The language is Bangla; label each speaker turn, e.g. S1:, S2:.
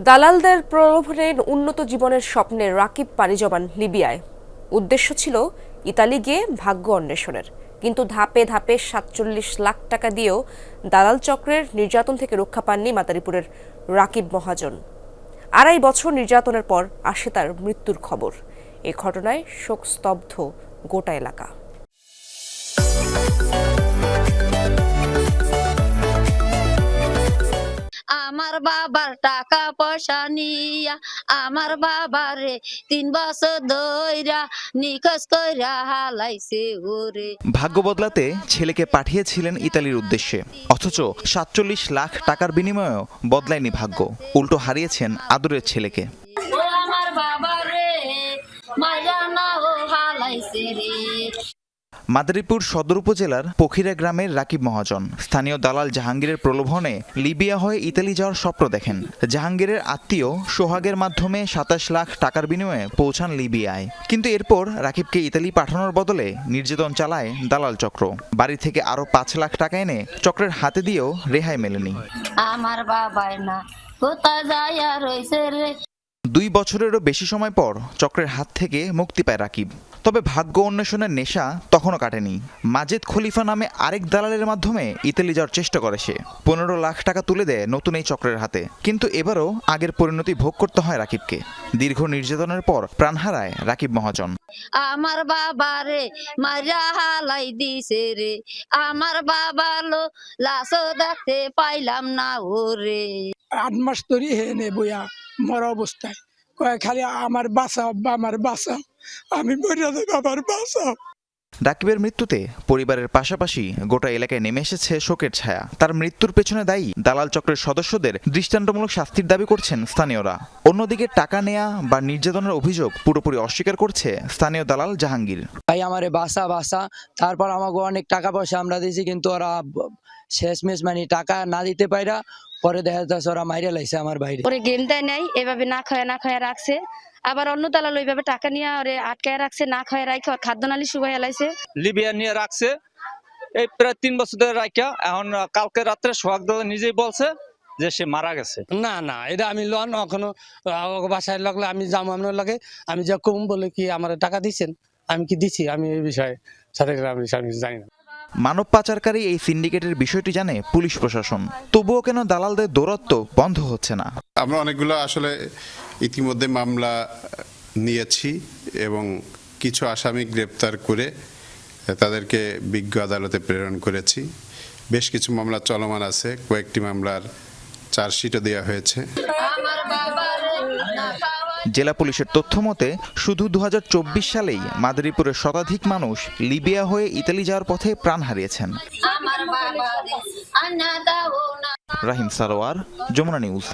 S1: দালালদের প্রলোভনে উন্নত জীবনের স্বপ্নে রাকিব পাড়ি জমান লিবিয়ায়। উদ্দেশ্য ছিল ইতালি গিয়ে ভাগ্য অন্বেষণের। কিন্তু ধাপে ধাপে সাতচল্লিশ লাখ টাকা দিয়েও দালাল চক্রের নির্যাতন থেকে রক্ষা পাননি মাদারীপুরের রাকিব মহাজন। আড়াই বছর নির্যাতনের পর আসে তার মৃত্যুর খবর। এ ঘটনায় শোকস্তব্ধ গোটা এলাকা।
S2: আমার বাবার টাকা পয়সা নিয়া আমার বাবারে তিন বছর ধইরা নিখোঁজ কইরা হালাইছে ওরে।
S3: ভাগ্য বদলাতে ছেলেকে পাঠিয়েছিলেন ইতালির উদ্দেশ্যে। অথচ সাতচল্লিশ লাখ টাকার বিনিময়েও বদলায়নি ভাগ্য। উল্টো হারিয়েছেন আদরের ছেলেকে।
S2: আমার বাবারে মাইরা না ও হালাইছে রে।
S3: মাদারীপুর সদর উপজেলার পখিরা গ্রামের রাকিব মহাজন। স্থানীয় দালাল জাহাঙ্গীরের প্রলোভনে লিবিয়া হয়ে ইতালি যাওয়ার স্বপ্ন দেখেন। জাহাঙ্গীরের আত্মীয় সোহাগের মাধ্যমে সাতাশ লাখ টাকার বিনিময়ে পৌঁছান লিবিয়ায়। কিন্তু এরপর রাকিবকে ইতালি পাঠানোর বদলে নির্যাতন চালায় দালাল চক্র। বাড়ি থেকে আরও পাঁচ লাখ টাকা এনে চক্রের হাতে দিয়েও রেহাই মেলেনি।
S2: আমার বাবাই না, কোথায় যাইয়া রইছে রে?
S3: দুই বছরেরও বেশি সময় পর চক্রের হাত থেকে মুক্তি পায় রাকিব। তবে ভাগ্য অন্বেষণের নেশা তখনও কাটেনি। মাজেদ খলিফা নামে আরেক দালালের মাধ্যমে ইতালি যাওয়ার চেষ্টা করে সে। পনেরো লাখ টাকা তুলে দেয় নতুন এই চক্রের হাতে। কিন্তু এবারও আগের পরিণতি ভোগ করতে হয় রাকিবকে। দীর্ঘ নির্যাতনের পর প্রাণ হারায় রাকিব মহাজন।
S2: আমার বাবা রে মারিয়া হালাই দিছে রে। আমার বাবা লো লাশও দেখতে পাইলাম না ওরে।
S4: আট মাস ধরে হে নে বইয়া মরা অবস্থায়। কয় খালি আমার বাঁচাও আমার বাঁচাও আমি মরিয়া দেব আমার বাঁচাও।
S3: রাকিবের মৃত্যুতে পরিবারের পাশাপাশি গোটা এলাকায় নেমে এসেছে শোকের ছায়া। তার মৃত্যুর পেছনে দায়ী দালাল চক্রের সদস্যদের দৃষ্টান্তমূলক শাস্তির দাবি করছেন স্থানীয়রা। অন্যদিকে টাকা নেয়া বা নির্যাতনের অভিযোগ পুরোপুরি অস্বীকার করছে স্থানীয় দালাল জাহাঙ্গীর।
S5: ভাই আমারে বাসা বাসা। তারপর আমাকে অনেক টাকা পয়সা আমরা দিয়েছি কিন্তু ওরা শেষমেশ মানে টাকা না দিতে পাইরা পরে দেখা যাচ্ছে ওরা মাইরে লাইছে আমার বাইরে।
S6: ওরে গেম দেয় নাই এভাবে না খায় না খায় রাখছে। আবার অন্য দালাল ওইভাবে টাকা নিয়ে ওরে আটকায় রাখছে না খায় রাখে ওর খাদ্য নালি শুকাইয়া লাইছে।
S7: লিবিয়া নিয়ে রাখছে। এই প্রায় তিন বছর ধরে রাখিয়া এখন কালকে রাত্রে সোহাগ দাদা নিজেই বলছে যে সে মারা গেছে।
S8: না না এটা আমি লন এখনও বাসায় লাগলে আমি যাব আপনার লাগে। আমি যা কম বলে কি আমার টাকা দিচ্ছেন আমি কি দিছি? আমি এই বিষয়ে সাথে আমি আমি জানি না।
S3: মানব পাচারকারী এই সিন্ডিকেটের বিষয়টি জানে পুলিশ প্রশাসন। তবুও কেন দালালদের দৌরত্ব বন্ধ হচ্ছে না?
S9: আমরা অনেকগুলো আসলে ইতিমধ্যে মামলা নিয়েছি এবং কিছু আসামি গ্রেপ্তার করে তাদেরকে বিজ্ঞ আদালতে প্রেরণ করেছি। বেশ কিছু মামলা চলমান আছে কয়েকটি মামলার চার্জশিটও দেওয়া হয়েছে।
S3: জেলা পুলিশের তথ্য মতে শুধু দু হাজার চব্বিশ সালেই মাদারীপুরের শতাধিক মানুষ লিবিয়া হয়ে ইতালি যাওয়ার পথে প্রাণ হারিয়েছেন। রাহিম সারোয়ার যমুনা নিউজ।